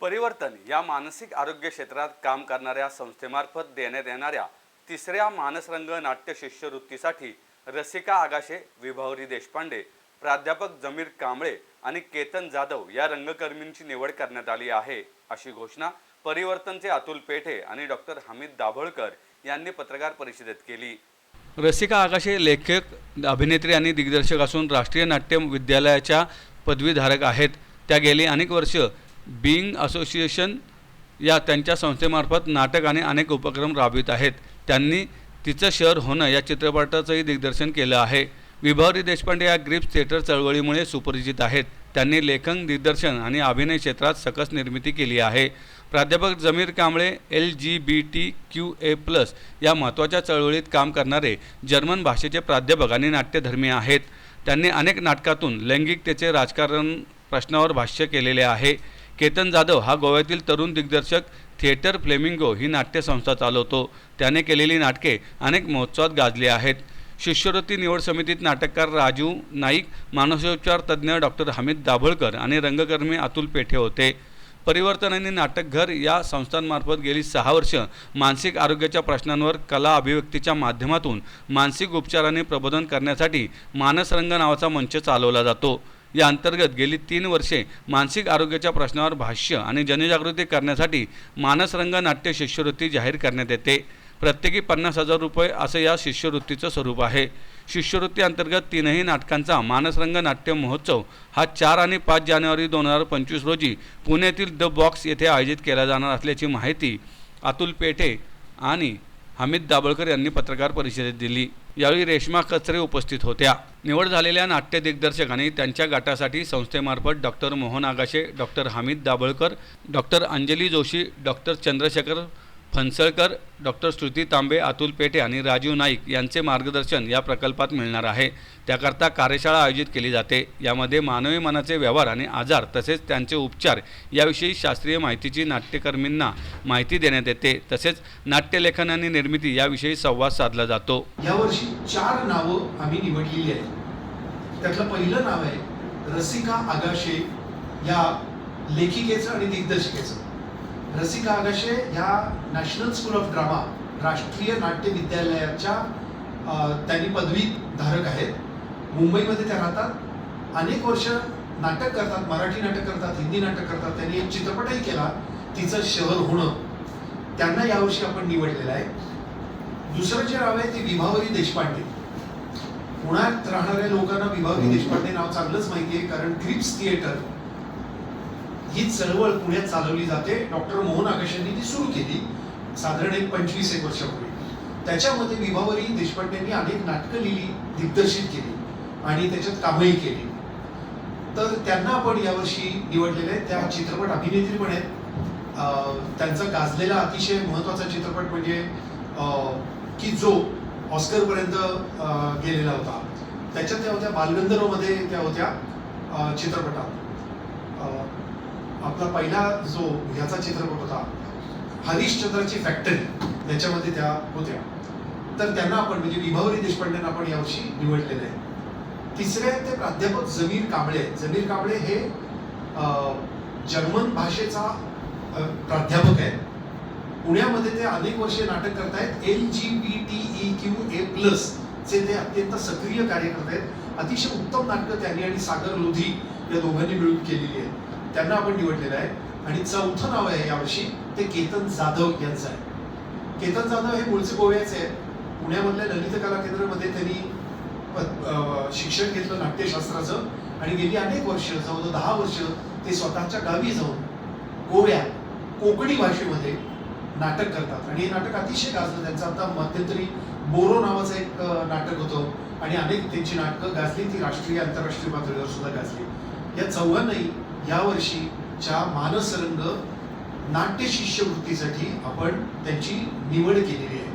परिवर्तन या मानसिक आरोग्य क्षेत्रात काम करणाऱ्या संस्थेमार्फत देण्यात येणाऱ्या तिसऱ्या मानसरंग नाट्य शिष्यवृत्तीसाठी रसिका आगाशे विभावरी देशपांडे प्राध्यापक जमीर कांबळे आणि केतन जाधव या रंगकर्मींची निवड करण्यात आली आहे. अशी घोषणा परिवर्तनचे अतुल पेठे आणि डॉक्टर हमीद दाभोळकर यांनी पत्रकार परिषदेत केली. रसिका आगाशे लेखक अभिनेत्री आणि दिग्दर्शक असून राष्ट्रीय नाट्य विद्यालयाच्या पदवीधारक आहेत. त्या गेली अनेक वर्ष बिईंग असोसिएशन या त्यांच्या संस्थेमार्फत नाटक आणि अनेक उपक्रम राबवित आहेत. त्यांनी तिचं शहर होणं या चित्रपटाचंही दिग्दर्शन केलं आहे. विभावरी देशपांडे या ग्रीप थिएटर चळवळीमुळे सुपरिचित आहेत. त्यांनी लेखन दिग्दर्शन आणि अभिनय क्षेत्रात सकस निर्मिती केली आहे. प्राध्यापक Jamir Kamble L G B T Q A plus या महत्त्वाच्या चळवळीत काम करणारे जर्मन भाषेचे प्राध्यापक आणि नाट्यधर्मी आहेत. त्यांनी अनेक नाटकातून लैंगिकतेचे राजकारण प्रश्नावर भाष्य केलेले आहे. केतन जाधव हा गोव्यातील तरुण दिग्दर्शक थिएटर फ्लेमिंगो ही नाट्यसंस्था चालवतो. त्याने केलेली नाटके अनेक महोत्सवात गाजली आहेत. शिष्यवृत्ती निवड समितीत नाटककार राजू नाईक मानसोपचार तज्ज्ञ डॉक्टर हमीद दाभोळकर आणि रंगकर्मी अतुल पेठे होते. परिवर्तन आणि नाटकघर या संस्थांमार्फत गेली सहा वर्ष मानसिक आरोग्याच्या प्रश्नांवर कला अभिव्यक्तीच्या माध्यमातून मानसिक उपचार आणि प्रबोधन करण्यासाठी मानसरंग नावाचा मंच चालवला जातो. या अंतर्गत गेली तीन वर्षे मानसिक आरोग्याच्या प्रश्नावर भाष्य आणि जनजागृती करण्यासाठी मानसरंग नाट्य शिष्यवृत्ती जाहीर करण्यात येते. प्रत्येकी पन्नास हजार रुपये असं या शिष्यवृत्तीचं स्वरूप आहे. शिष्यवृत्ती अंतर्गत तीनही नाटकांचा मानसरंग नाट्य महोत्सव हा चार आणि पाच जानेवारी दोन हजार पंचवीस रोजी पुण्यातील द बॉक्स येथे आयोजित केला जाणार असल्याची माहिती अतुल पेठे आणि हमीद दाभोळकर यांनी पत्रकार परिषदेत दिली. यावेळी रेश्मा कचरे उपस्थित होत्या. निवड झालेल्या नाट्य दिग्दर्शकांनी त्यांच्या गटासाठी संस्थेमार्फत doctor Mohan Agashe doctor Hamid Dabholkar doctor Anjali Joshi doctor Chandrashekhar Phansalkar doctor Shruti Tambe Atul Pethe आणि राजीव नाईक यांचे मार्गदर्शन या प्रकल्पात मिळणार आहे. त्याकरता कार्यशाळा आयोजित केली जाते. यामध्ये मानवी मनाचे व्यवहार आणि आजार तसेच त्यांचे उपचार याविषयी शास्त्रीय माहितीची नाट्यकर्मींना माहिती देण्यात येते. तसेच नाट्यलेखन आणि निर्मिती याविषयी संवाद साधला जातो. यावर्षी चार नावं आम्ही निवडलेली आहेत. त्यातलं पहिलं नाव आहे रसिका आगाशे या लेखिकेचं आणि दिग्दर्शिकेचं. रसिका आगाशे ह्या नॅशनल स्कूल ऑफ ड्रामा राष्ट्रीय नाट्य विद्यालयाच्या त्यांनी पदवी धारक आहेत. मुंबईमध्ये त्या राहतात. अनेक वर्ष नाटक करतात मराठी नाटक करतात हिंदी नाटक करतात. त्यांनी एक चित्रपटही केला तिचं शहर होणं. त्यांना यावर्षी आपण निवडलेलं आहे. दुसरं जे नाव आहे ते विभावरी देशपांडे. पुण्यात राहणाऱ्या लोकांना विभावरी देशपांडे नाव चांगलंच माहिती आहे कारण क्रिप्स थिएटर ही चळवळ पुण्यात चालवली जाते. डॉक्टर मोहन आकाशांनी ती सुरू केली. साधारण एक पंचवीस एक वर्षापूर्वी. त्याच्यामध्ये विभावरी देशपांडेंनी अनेक नाटकं लिहिली दिग्दर्शित केली आणि त्याच्यात कामही केली. तर त्यांना आपण यावर्षी निवडलेले त्या चित्रपट अभिनेत्री पण आहेत. त्यांचा गाजलेला अतिशय महत्त्वाचा चित्रपट म्हणजे की जो ऑस्कर पर्यंत गेलेला होता. त्याच्यात त्या होत्या बालगंधर्वमध्ये त्या होत्या चित्रपटात. आपला पहिला जो ह्याचा चित्रपट होता हरिश्चंद्राची फॅक्टरी त्याच्यामध्ये त्या होत्या. तर त्यांना आपण म्हणजे विभावरी देशपांडेंना आपण यावर्षी निवडलेलं आहे. तिसरे ते प्राध्यापक जमीर कांबळे. जमीर कांबळे हे अं, जर्मन भाषेचा प्राध्यापक आहेत. पुण्यामध्ये ते अनेक वर्षे नाटक करतायत. L G B T I Q A plus चे ते अत्यंत सक्रिय कार्य आहेत. अतिशय उत्तम नाटकं त्यांनी आणि सागर लोधी या दोघांनी मिळून केलेली आहेत. त्यांना आपण निवडलेलं आहे. आणि चौथं नाव आहे यावर्षी ते केतन जाधव यांचं आहे. केतन जाधव हे मूळचे गोव्याचे आहेत. पुण्यामधल्या ललित कला केंद्रामध्ये त्यांनी शिक्षण घेतलं नाट्यशास्त्राचं. आणि गेली अनेक वर्ष जवळ दहा वर्ष ते स्वतःच्या गावी जाऊन गोव्या कोकणी भाषेमध्ये नाटक करतात. आणि हे नाटक अतिशय गाजलं. त्यांचं आता मध्यंतरी बोरो नावाचं एक नाटक होतं. आणि अनेक त्यांची नाटकं गाजली. ती राष्ट्रीय आंतरराष्ट्रीय पातळीवर सुद्धा गाजली. या चौघांनाही यावर्षीच्या मानसरंग नाट्य शिष्यवृत्तीसाठी आपण त्यांची निवड केलेली आहे.